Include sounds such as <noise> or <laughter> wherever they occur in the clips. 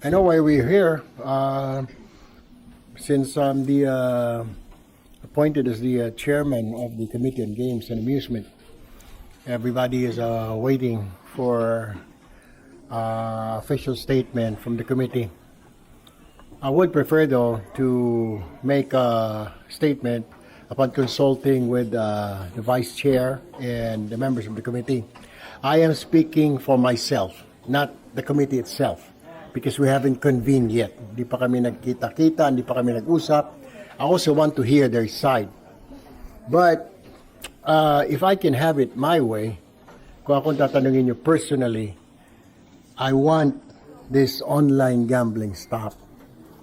I know why we're here. Uh, since I'm the uh, appointed as the uh, chairman of the Committee on Games and Amusement, everybody is uh, waiting for uh, official statement from the committee. I would prefer, though, to make a statement upon consulting with uh, the vice chair and the members of the committee. I am speaking for myself, not the committee itself, because we haven't convened yet. Hindi pa kami nagkita-kita, hindi pa kami nag-usap. I also want to hear their side. But uh, if I can have it my way, kung akong tatanungin nyo personally, I want this online gambling stop.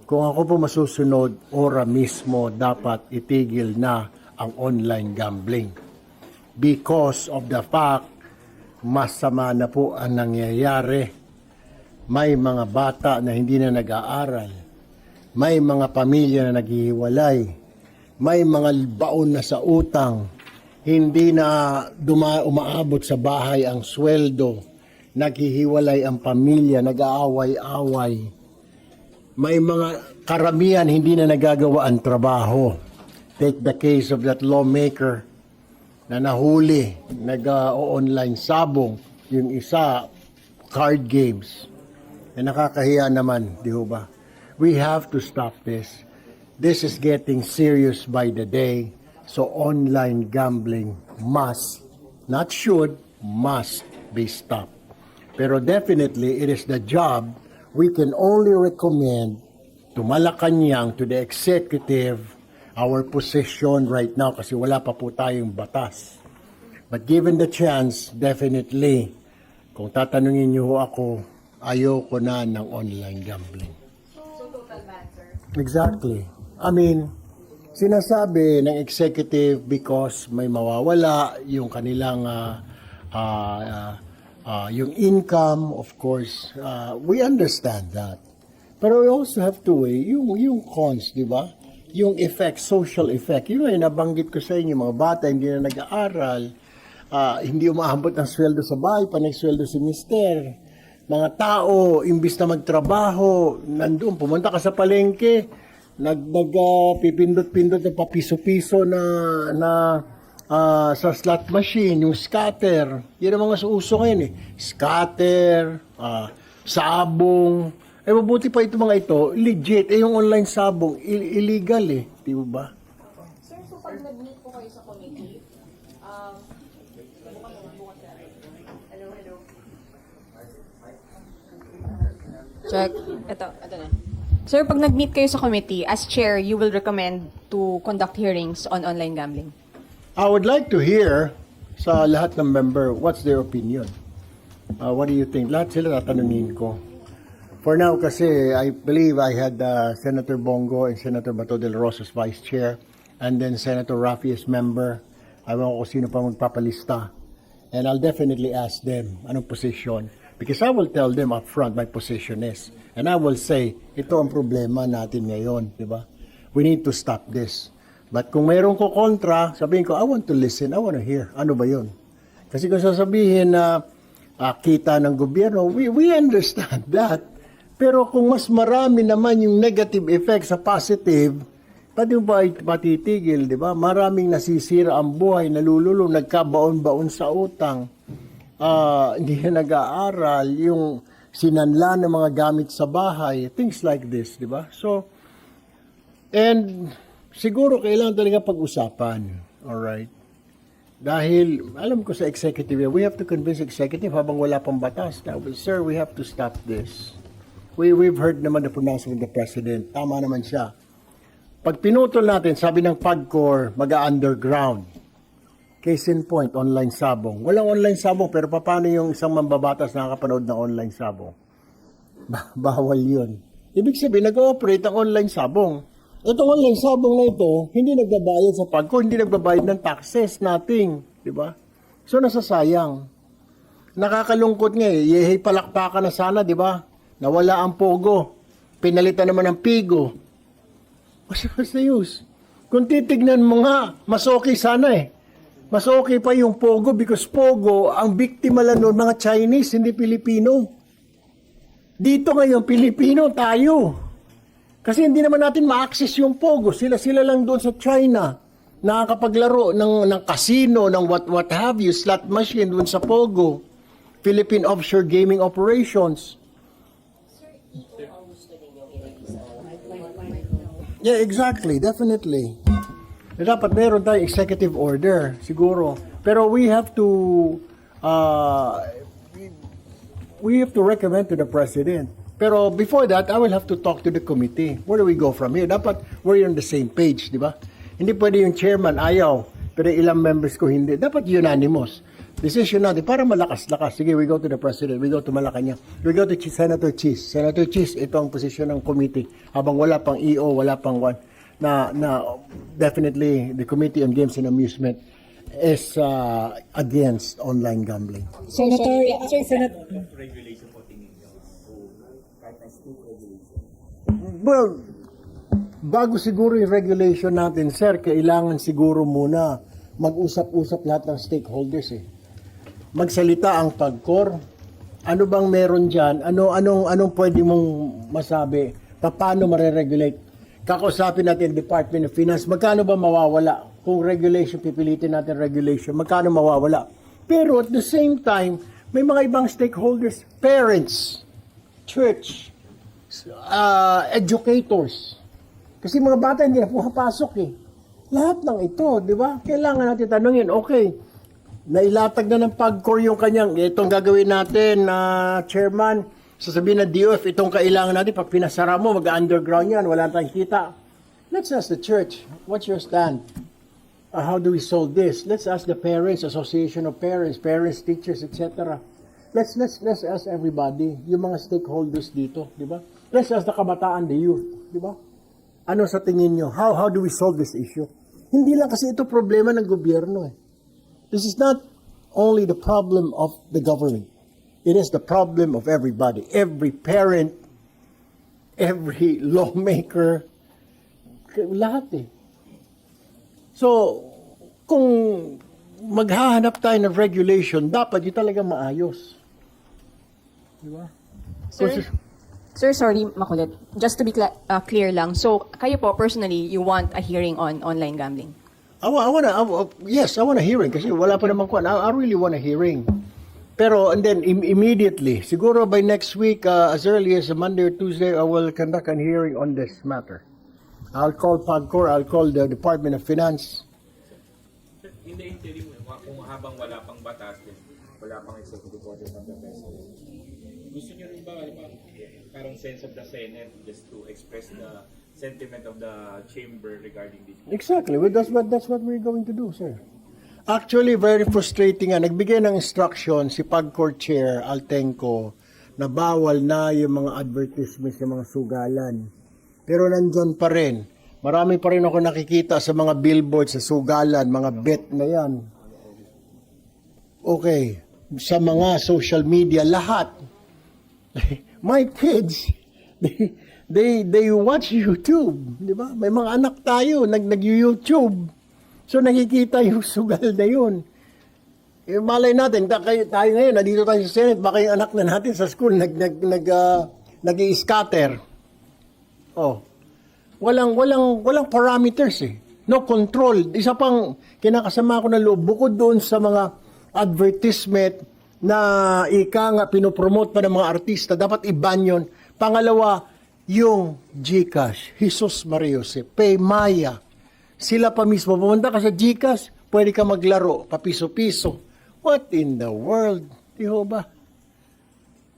Kung ako po masusunod, ora mismo dapat itigil na ang online gambling. Because of the fact, masama na po ang nangyayari. May mga bata na hindi na nag-aaral. May mga pamilya na naghihiwalay. May mga baon na sa utang. Hindi na duma- umaabot sa bahay ang sweldo. Naghihiwalay ang pamilya, nag-aaway-away may mga karamihan hindi na nagagawa ang trabaho. Take the case of that lawmaker na nahuli, nag-online sabong, yung isa, card games. Eh, nakakahiya naman, di ho ba? We have to stop this. This is getting serious by the day. So online gambling must, not should, must be stopped. Pero definitely, it is the job we can only recommend to Malacanang, to the executive, our position right now kasi wala pa po tayong batas. But given the chance, definitely, kung tatanungin niyo ako, ayoko na ng online gambling. Exactly. I mean, sinasabi ng executive because may mawawala yung kanilang ah, ah, ah, ah, yung income, of course, ah, we understand that. Pero we also have to weigh yung, yung cons, di ba? Yung effect, social effect. Yun ay nabanggit ko sa inyo, mga bata hindi na nag-aaral, ah, hindi umaabot ng sweldo sa bahay, pa sweldo si mister. Mga tao, imbis na magtrabaho, nandun, pumunta ka sa palengke, nag, nag ah, pipindot-pindot ng papiso-piso na, na ah, sa slot machine, yung scatter. Yan ang mga uso ngayon eh. Scatter, ah, sabong. Eh, mabuti pa ito mga ito, legit. Eh, yung online sabong, illegal eh. Di ba? Sir, so pag nag-meet po kayo sa committee, um, hello, hello. Check. Ito, ito na. Sir, pag nag-meet kayo sa committee, as chair, you will recommend to conduct hearings on online gambling? I would like to hear sa lahat ng member, what's their opinion? Uh, what do you think? Lahat sila tatanungin ko. For now, kasi I believe I had uh, Senator Bongo and Senator Bato del Rosa as vice chair, and then Senator Rafi as member. Ayaw ko sino pa magpapalista. And I'll definitely ask them anong position. Because I will tell them up front my position is. And I will say, ito ang problema natin ngayon, di ba? We need to stop this. But kung mayroon ko kontra, sabihin ko, I want to listen, I want to hear. Ano ba yun? Kasi kung sasabihin na ah, kita ng gobyerno, we, we understand <laughs> that. Pero kung mas marami naman yung negative effect sa positive, pati ba matitigil, di ba? Maraming nasisira ang buhay, nalululong, nagkabaon-baon sa utang, ah, <laughs> hindi na nag-aaral, yung sinanla ng mga gamit sa bahay, things like this, di ba? So, and siguro kailangan talaga pag-usapan, alright? Dahil, alam ko sa executive, we have to convince executive habang wala pang batas. Now, sir, we have to stop this. We, we've heard naman the pronouncement of the president. Tama naman siya. Pag pinutol natin, sabi ng PAGCOR, mag-underground. Case in point, online sabong. Walang online sabong, pero paano yung isang mambabatas nakakapanood ng online sabong? Ba- <laughs> bawal yun. Ibig sabihin, nag-ooperate ang online sabong. Itong online sabong na ito, hindi nagbabayad sa PAGCOR, hindi nagbabayad ng taxes, nothing. Di ba? So, nasasayang. Nakakalungkot nga eh. Yehey palakpakan na sana, di ba? Nawala ang pogo. Pinalitan naman ng pigo. What's, what's the use? Kung titignan mo nga, mas okay sana eh. Mas okay pa yung pogo because pogo, ang biktima lang noon, mga Chinese, hindi Pilipino. Dito ngayon, Pilipino tayo. Kasi hindi naman natin ma-access yung Pogo. Sila-sila lang doon sa China. Nakakapaglaro ng, ng casino, ng what, what have you, slot machine doon sa Pogo. Philippine Offshore Gaming Operations. Yeah, exactly. Definitely. Na dapat meron tayong executive order, siguro. Pero we have to uh, we have to recommend to the president. Pero before that, I will have to talk to the committee. Where do we go from here? Dapat we're on the same page, di ba? Hindi pwede yung chairman ayaw, pero ilang members ko hindi. Dapat unanimous. Decision natin, para malakas-lakas. Sige, we go to the president, we go to Malacanang, we go to Senator Cheese. Senator Cheese, ito ang posisyon ng committee. Habang wala pang EO, wala pang one, na, na definitely the Committee on Games and Amusement is uh, against online gambling. Senator, Senator, Well, bago siguro yung regulation natin, sir, kailangan siguro muna mag-usap-usap lahat ng stakeholders eh. Magsalita ang pagkor. Ano bang meron diyan? Ano anong anong pwede mong masabi? Paano mare-regulate? Kakausapin natin Department of Finance. Magkano ba mawawala? Kung regulation, pipilitin natin regulation. Magkano mawawala? Pero at the same time, may mga ibang stakeholders, parents, church, uh, educators. Kasi mga bata hindi na pumapasok eh. Lahat ng ito, di ba? Kailangan natin tanungin, okay, nailatag na ng pagkor yung kanyang, itong gagawin natin, na chairman, sasabihin ng DOF, itong kailangan natin, pag pinasara mo, mag-underground yan, wala tayong kita. Let's ask the church, what's your stand? Uh, how do we solve this? Let's ask the parents, association of parents, parents, teachers, etc. Let's let's let's ask everybody, yung mga stakeholders dito, di ba? Let's ask the kabataan, the youth, di ba? Ano sa tingin nyo? How how do we solve this issue? Hindi lang kasi ito problema ng gobyerno eh. This is not only the problem of the government. It is the problem of everybody. Every parent, every lawmaker, lahat eh. So, kung maghahanap tayo ng regulation, dapat yun talaga maayos. Di ba? Sir, Kasi- sir, sorry, makulit. Just to be cla- uh, clear lang. So, kayo po, personally, you want a hearing on online gambling? I, wa- I wanna, I, wa- yes, I want a hearing kasi wala pa naman kuan. I, I really want a hearing. Pero, and then im- immediately, siguro by next week, uh, as early as Monday or Tuesday, I will conduct a hearing on this matter. I'll call PAGCOR, I'll call the Department of Finance. In the interim, kung habang wala pang batas, wala pang executive order from the president, gusto niyo rin ba, mo, parang sense of the Senate just to express the sentiment of the chamber regarding this? Exactly. Well, that's what that's what we're going to do, sir. Actually, very frustrating nga. Nagbigay ng instruction si PAGCOR Chair Altenco na bawal na yung mga advertisements ng mga sugalan. Pero nandyan pa rin. Marami pa rin ako nakikita sa mga billboards sa sugalan, mga bet na yan. Okay. Sa mga social media, lahat. <laughs> My kids, <laughs> they, they, they watch YouTube. Di ba? May mga anak tayo, nag, nag-YouTube. So nakikita yung <laughs> sugal na yun. Eh, malay natin, ta- kayo, tayo ngayon, nandito tayo sa Senate, baka yung anak na natin sa school, nag, nag, nag, uh, nag-i-scatter. Oh. Walang, walang, walang parameters eh. No control. Isa pang kinakasama ko na loob, bukod doon sa mga advertisement na ika nga pinopromote pa ng mga artista, dapat iban yun. Pangalawa, yung Gcash, Jesus Maria Jose, Paymaya, sila pa mismo, pumunta ka sa Gcash, pwede ka maglaro, papiso-piso. What in the world? Di ho ba?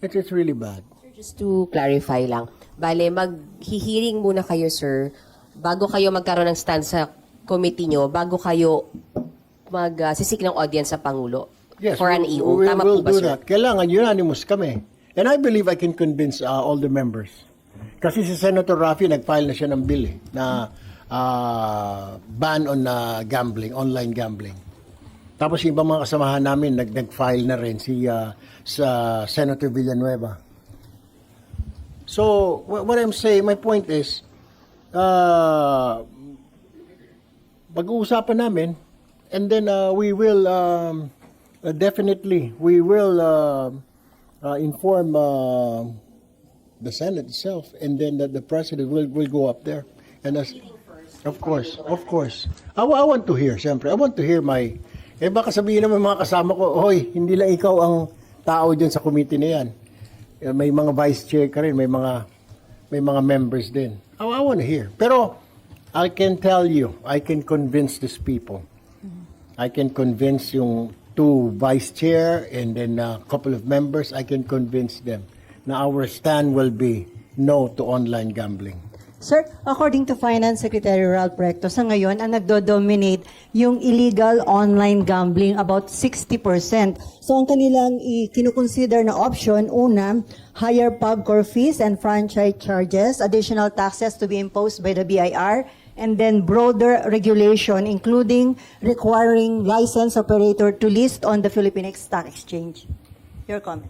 It is really bad. just to clarify lang, bale, maghihiring muna kayo, sir, bago kayo magkaroon ng stand sa committee nyo, bago kayo mag-sisik ng audience sa Pangulo for an EO. we Tama will po ba, do sir? that. Kailangan unanimous kami. And I believe I can convince uh, all the members. Kasi si Senator Rafi nag-file na siya ng bill eh, na uh, ban on uh, gambling, online gambling. Tapos yung ibang mga kasamahan namin nag nag-file na rin si uh, sa Senator Villanueva. So, wha- what I'm saying, my point is, uh, pag-uusapan namin, and then uh, we will um, uh, definitely, we will uh, uh, inform uh, the Senate itself, and then the, the president will will go up there. And as, of course, of course. I, I want to hear, siyempre. I want to hear my, eh baka sabihin naman mga kasama ko, hoy, hindi lang ikaw ang tao dyan sa committee na yan. Eh, May mga vice chair ka rin, may mga, may mga members din. I, I want to hear. Pero, I can tell you, I can convince these people. I can convince yung two vice chair and then a couple of members, I can convince them na our stand will be no to online gambling. Sir, according to Finance Secretary Ralph Recto, sa ngayon, ang nagdo-dominate yung illegal online gambling, about 60%. So, ang kanilang kinukonsider na option, una, higher pub core fees and franchise charges, additional taxes to be imposed by the BIR, and then broader regulation, including requiring license operator to list on the Philippine Stock Exchange. Your comment.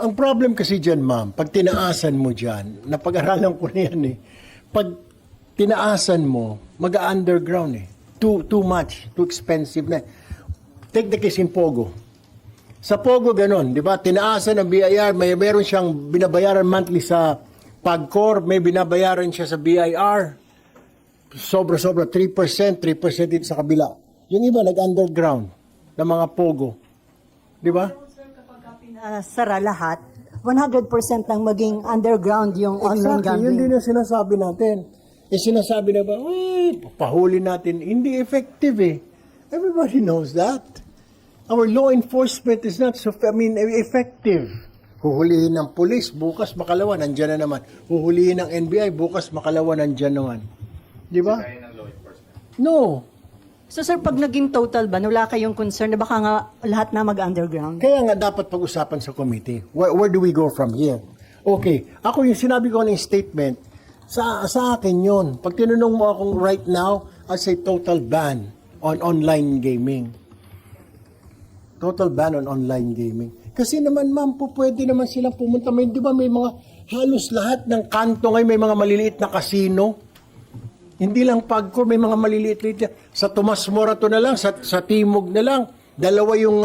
Ang problem kasi dyan, ma'am, pag tinaasan mo dyan, napag-aralan ko na yan eh, pag tinaasan mo, mag-underground eh. Too, too much, too expensive na. Take the case in Pogo. Sa Pogo, ganun, di ba? Tinaasan ng BIR, may meron siyang binabayaran monthly sa Pagcor, may binabayaran siya sa BIR. Sobra-sobra, 3%, 3% din sa kabila. Yung iba, nag-underground ng mga Pogo. Di ba? Sara lahat, 100% lang maging underground yung online Exactly, yun gambling. din ang sinasabi natin. Eh, sinasabi na ba, eh, pahuli natin. Hindi effective eh. Everybody knows that. Our law enforcement is not so, I mean, effective. Huhulihin ng polis, bukas makalawa, nandyan na naman. Huhulihin ng NBI, bukas makalawa, nandyan naman. Di ba? Kaya ng law enforcement. No. So sir, pag naging total ba, wala kayong concern na baka nga lahat na mag-underground? Kaya nga dapat pag-usapan sa committee. Where, where do we go from here? Okay, ako yung sinabi ko ng statement, sa, sa akin yun. Pag tinanong mo akong right now, I say total ban on online gaming. Total ban on online gaming. Kasi naman ma'am, po pwede naman silang pumunta. May, di ba may mga halos lahat ng kanto ngayon may mga maliliit na casino. Hindi lang pagko, may mga maliliit-liit. Sa Tomas Morato na lang, sa, sa Timog na lang, dalawa yung